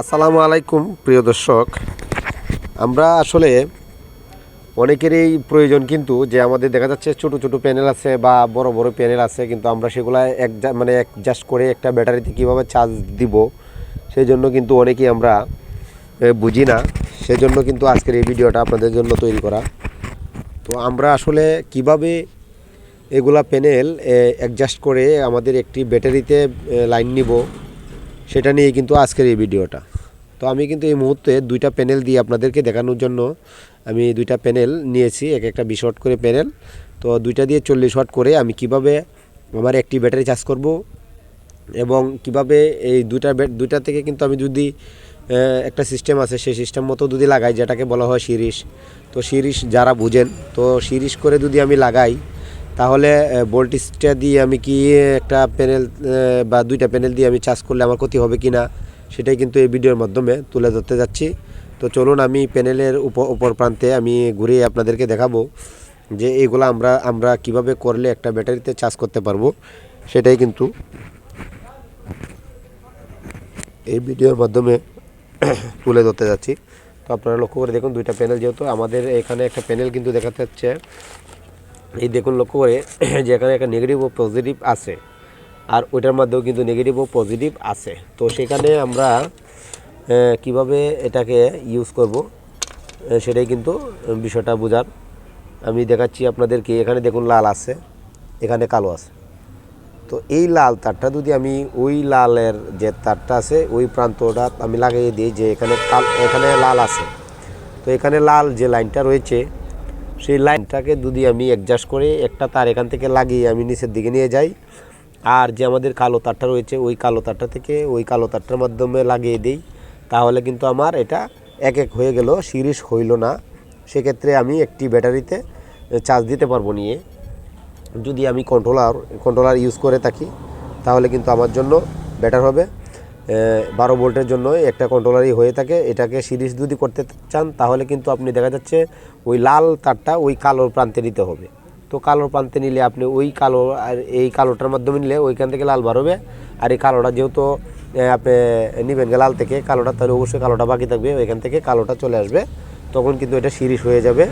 আসসালামু আলাইকুম, প্রিয় দর্শক। আমরা আসলে অনেকেরই প্রয়োজন কিন্তু যে আমাদের দেখা যাচ্ছে ছোট ছোট প্যানেল আছে বা বড় বড় প্যানেল আছে, কিন্তু আমরা সেগুলা এক মানে অ্যাডজাস্ট করে একটা ব্যাটারিতে কীভাবে চার্জ দিব সেই জন্য কিন্তু অনেকেই আমরা বুঝি না। সেজন্য কিন্তু আজকের এই ভিডিওটা আপনাদের জন্য তৈরি করা। তো আমরা আসলে কীভাবে এগুলা প্যানেল অ্যাডজাস্ট করে আমাদের একটি ব্যাটারিতে লাইন নিব সেটা নিয়ে কিন্তু আজকের এই ভিডিওটা। তো আমি কিন্তু এই মুহূর্তে দুইটা প্যানেল দিয়ে আপনাদেরকে দেখানোর জন্য আমি দুইটা প্যানেল নিয়েছি, এক একটা বিশ ওয়াট করে প্যানেল। তো দুইটা দিয়ে চল্লিশ ওয়াট করে আমি কীভাবে আমার একটি ব্যাটারি চার্জ করব এবং কীভাবে এই দুইটা দুইটা থেকে কিন্তু আমি যদি একটা সিস্টেম আছে, সেই সিস্টেম মতো যদি লাগাই, যেটাকে বলা হয় শিরিষ তো শিরিষ যারা বুঝেন, তো শিরিষ করে যদি আমি লাগাই তাহলে ভোল্টেজটা দিয়ে আমি কি একটা প্যানেল বা দুইটা প্যানেল দিয়ে আমি চার্জ করলে আমার ক্ষতি হবে কি না সেটাই কিন্তু এই ভিডিওর মাধ্যমে তুলে ধরতে যাচ্ছি। তো চলুন আমি প্যানেলের উপর প্রান্তে আমি ঘুরিয়ে আপনাদেরকে দেখাবো যে এইগুলো আমরা আমরা কীভাবে করলে একটা ব্যাটারিতে চার্জ করতে পারব, সেটাই কিন্তু এই ভিডিওর মাধ্যমে তুলে ধরতে যাচ্ছি। তো আপনারা লক্ষ্য করে দেখুন, দুইটা প্যানেল যেহেতু আমাদের এখানে একটা প্যানেল কিন্তু দেখাতে যাচ্ছে এই দেখুন লক্ষ্য করে যে এখানে একটা নেগেটিভ ও পজিটিভ আছে, আর ওইটার মধ্যেও কিন্তু নেগেটিভ ও পজিটিভ আছে। তো সেখানে আমরা কীভাবে এটাকে ইউজ করব সেটাই কিন্তু বিষয়টা বোঝার। আমি দেখাচ্ছি আপনাদেরকে, এখানে দেখুন লাল আছে, এখানে কালো আছে। তো এই লাল তারটা যদি আমি ওই লালের যে তারটা আছে, ওই প্রান্তটা আমি লাগিয়ে দিই যে এখানে এখানে লাল আছে। তো এখানে লাল যে লাইনটা রয়েছে সেই লাইনটাকে যদি আমি অ্যাডজাস্ট করে একটা তার এখান থেকে লাগিয়ে আমি নিচের দিকে নিয়ে যাই, আর যে আমাদের কালো তারটা রয়েছে, ওই কালো তারটা থেকে ওই কালো তারটার মাধ্যমে লাগিয়ে দিই, তাহলে কিন্তু আমার এটা এক এক হয়ে গেল, সিরিজ হইল না। সেক্ষেত্রে আমি একটি ব্যাটারিতে চার্জ দিতে পারব নিয়ে। যদি আমি কন্ট্রোলার কন্ট্রোলার ইউজ করে থাকি, তাহলে কিন্তু আমার জন্য বেটার হবে। বারো ভোল্টের জন্য একটা কন্ট্রোলারই হয়ে থাকে, এটাকে সিরিজ যদি করতে চান, তাহলে কিন্তু আপনি দেখা যাচ্ছে ওই লাল তারটা ওই কালোর প্রান্তে নিতে হবে। তো কালোর প্রান্তে নিলে আপনি ওই কালো আর এই কালোটার মাধ্যমে নিলে ওইখান থেকে লাল বার হবে। আর এই কালোটা যেহেতু আপনি নেবেন লাল থেকে, কালোটা তাহলে অবশ্যই কালোটা বাকি থাকবে, ওইখান থেকে কালোটা চলে আসবে, তখন কিন্তু এটা সিরিজ হয়ে যাবে।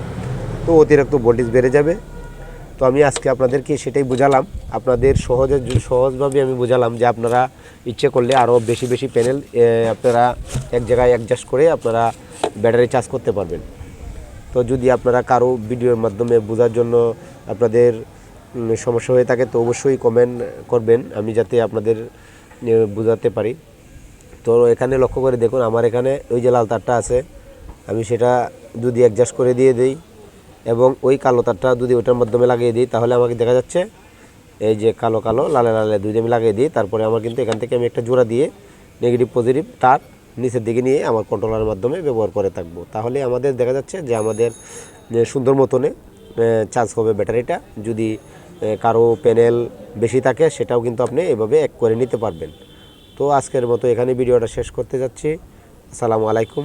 তো অতিরিক্ত ভোল্টেজ বেড়ে যাবে। তো আমি আজকে আপনাদেরকে সেটাই বুঝালাম। আপনাদের সহজে সহজভাবে আমি বুঝালাম যে আপনারা ইচ্ছে করলে আরও বেশি বেশি প্যানেল আপনারা এক জায়গায় অ্যাডজাস্ট করে আপনারা ব্যাটারি চার্জ করতে পারবেন। তো যদি আপনারা কারও ভিডিওর মাধ্যমে বোঝার জন্য আপনাদের সমস্যা হয়ে থাকে, তো অবশ্যই কমেন্ট করবেন। আমি যাতে আপনাদের বোঝাতে পারি। তো এখানে লক্ষ্য করে দেখুন, আমার এখানে ওই যে লাল তারটা আছে, আমি সেটা যদি অ্যাডজাস্ট করে দিয়ে দিই এবং ওই কালো তারটা যদি ওটার মাধ্যমে লাগিয়ে দিই, তাহলে আমাকে দেখা যাচ্ছে এই যে কালো কালো, লালে লালে দুই আমি লাগিয়ে দিই। তারপরে আমার কিন্তু এখান থেকে আমি একটা জোড়া দিয়ে নেগেটিভ পজিটিভ তার নিচের দিকে নিয়ে আমার কন্ট্রোলারের মাধ্যমে ব্যবহার করে থাকব। তাহলে আমাদের দেখা যাচ্ছে যে আমাদের সুন্দর মতনে চার্জ হবে ব্যাটারিটা। যদি কারও প্যানেল বেশি থাকে, সেটাও কিন্তু আপনি এভাবে এক করে নিতে পারবেন। তো আজকের মতো এখানে ভিডিওটা শেষ করতে যাচ্ছি। আসসালামু আলাইকুম।